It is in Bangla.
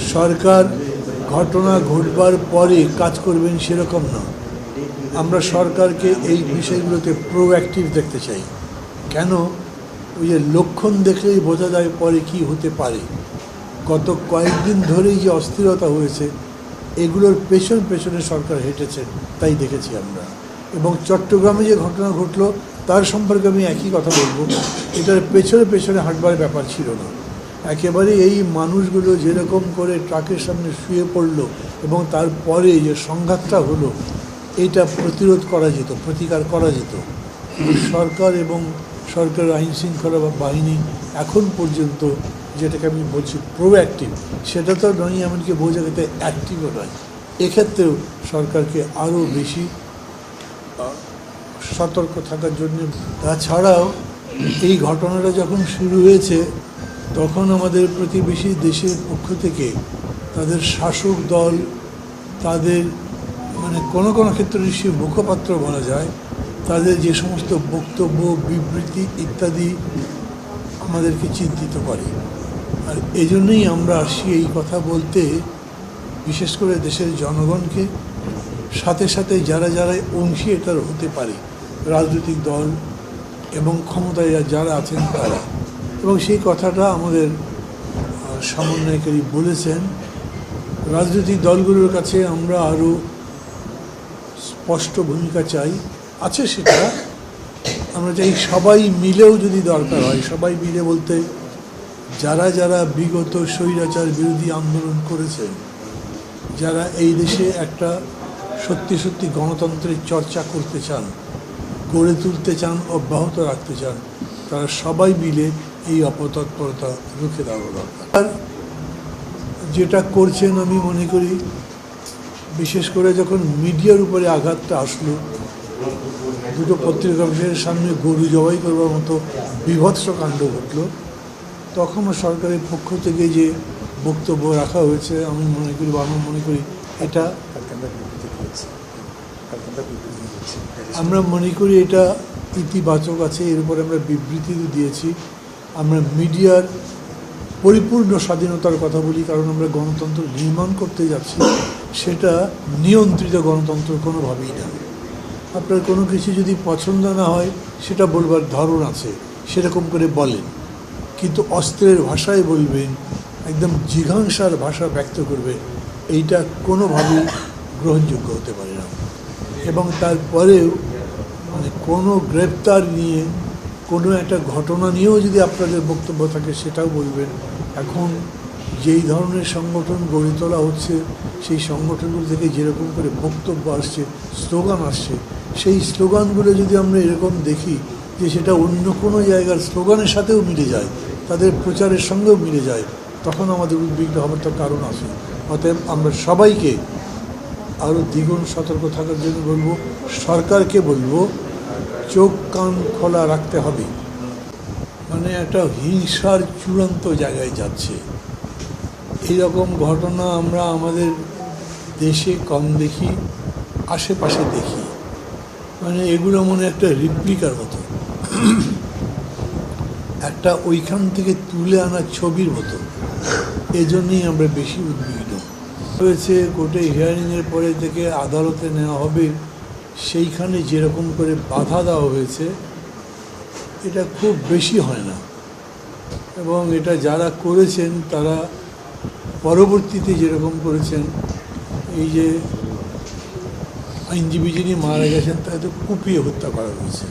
সরকার ঘটনা ঘটবার পরে কাজ করবেন সেরকম না। আমরা সরকারকে এই বিষয়গুলোতে প্রোঅ্যাক্টিভ দেখতে চাই। কেন? ওই যে লক্ষণ দেখলেই বোঝা যায় পরে কি হতে পারে। গত কয়েকদিন ধরেই যে অস্থিরতা হয়েছে, এগুলোর পেছন পেছনে সরকার হেঁটেছে তাই দেখেছি আমরা। এবং চট্টগ্রামে যে ঘটনা ঘটলো, তার সম্পর্কে আমি একই কথা বলব। এটার পেছনে পেছনে হাঁটবার ব্যাপার ছিল না। একেবারে এই মানুষগুলো যেরকম করে ট্রাকের সামনে শুয়ে পড়ল এবং তারপরে যে সংঘাতটা হলো, এটা প্রতিরোধ করা যেত, প্রতিকার করা যেত। সরকার এবং সরকারের আইন শৃঙ্খলা বাহিনী এখন পর্যন্ত যেটাকে আমি বলছি প্রোঅ্যাক্টিভ সেটা তো নয়, এমনকি বহু জায়গাতে অ্যাক্টিভও নয়। এক্ষেত্রেও সরকারকে আরও বেশি সতর্ক থাকার জন্য। তাছাড়াও এই ঘটনাটা যখন শুরু হয়েছে তখন আমাদের প্রতিবেশী দেশের পক্ষ থেকে তাদের শাসক দল, তাদের মানে কোনো কোনো ক্ষেত্রে নিশ্চয়ই মুখপাত্র বলা যায়, তাদের যে সমস্ত বক্তব্য, বিবৃতি ইত্যাদি আমাদেরকে চিন্তিত করে। আর এই জন্যই আমরা আসি এই কথা বলতে, বিশেষ করে দেশের জনগণকে। সাথে সাথে যারা যারা অংশী এটার হতে পারে রাজনৈতিক দল এবং ক্ষমতায় যারা আছেন তারা। এবং সেই কথাটা আমাদের সমন্বয়কারী বলেছেন। রাজনৈতিক দলগুলোর কাছে আমরা আরও স্পষ্ট ভূমিকা চাই। আছে সেটা, আমরা চাই সবাই মিলেও যদি দরকার হয়, সবাই মিলে বলতে যারা যারা বিগত স্বৈরাচার বিরোধী আন্দোলন করেছেন যারা এই দেশে একটা সত্যি সত্যি গণতন্ত্রের চর্চা করতে চান, গড়ে তুলতে চান, অব্যাহত রাখতে চান, তারা সবাই মিলে এই অপতৎপরতা রুখে দেওয়া দরকার যেটা করছেন আমি মনে করি, বিশেষ করে যখন মিডিয়ার উপরে আঘাতটা আসলো, দুটো পত্রিকা সামনে গরু জবাই করবার মতো বিভৎস কাণ্ড ঘটলো, তখনও সরকারের পক্ষ থেকে যে বক্তব্য রাখা হয়েছে, আমি মনে করি বা আমি মনে করি এটা আমরা মনে করি এটা ইতিবাচক আছে, এর উপরে আমরা বিবৃতি দিয়েছি। আমরা মিডিয়ার পরিপূর্ণ স্বাধীনতার কথা বলি, কারণ আমরা গণতন্ত্র নির্মাণ করতে যাচ্ছি, সেটা নিয়ন্ত্রিত গণতন্ত্র কোনোভাবেই না। আপনার কোনো কিছু যদি পছন্দ না হয়, সেটা বলবার ধরন আছে, সেরকম করে বলেন। কিন্তু অস্ত্রের ভাষায় বলবেন, একদম জিঘাংসার ভাষা ব্যক্ত করবে এইটা কোনোভাবেই গ্রহণযোগ্য হতে পারে না। এবং তারপরেও মানে কোনো গ্রেপ্তার নিয়ে কোনো একটা ঘটনা নিয়েও যদি আপনাদের বক্তব্য থাকে, সেটাও বলবেন। এখন যেই ধরনের সংগঠন গড়ে তোলা হচ্ছে, সেই সংগঠনগুলো থেকে যেরকম করে বক্তব্য আসছে, স্লোগান আসছে, সেই স্লোগানগুলো যদি আমরা এরকম দেখি যে সেটা অন্য কোনো জায়গার স্লোগানের সাথেও মিলে যায়, তাদের প্রচারের সঙ্গেও মিলে যায়, তখন আমাদের উদ্বিগ্ন হবার তো কারণ আছে। অতএব আমরা সবাইকে আরও দ্বিগুণ সতর্ক থাকার জন্য বলব, সরকারকে বলব চোখ কান খোলা রাখতে হবে। মানে একটা হিংসার চূড়ান্ত জায়গায় যাচ্ছে। এইরকম ঘটনা আমরা আমাদের দেশে কম দেখি, আশেপাশে দেখি। মানে এগুলো মনে একটা রিপ্লিকার মতো। একটা ওইখান থেকে তুলে আনা ছবির মতো। এজন্যই আমরা বেশি উদ্বিগ্ন। হয়েছে কোর্টে হিয়ারিংয়ের পরে থেকে আদালতে নেওয়া হবে। সেইখানে যেরকম করে বাধা দেওয়া হয়েছে, এটা খুব বেশি হয় না। এবং এটা যারা করেছেন, তারা পরবর্তীতে যেরকম করেছেন, এই যে আইনজীবী যিনি মারা গেছেন, তাদের কুপিয়ে হত্যা করা হয়েছে।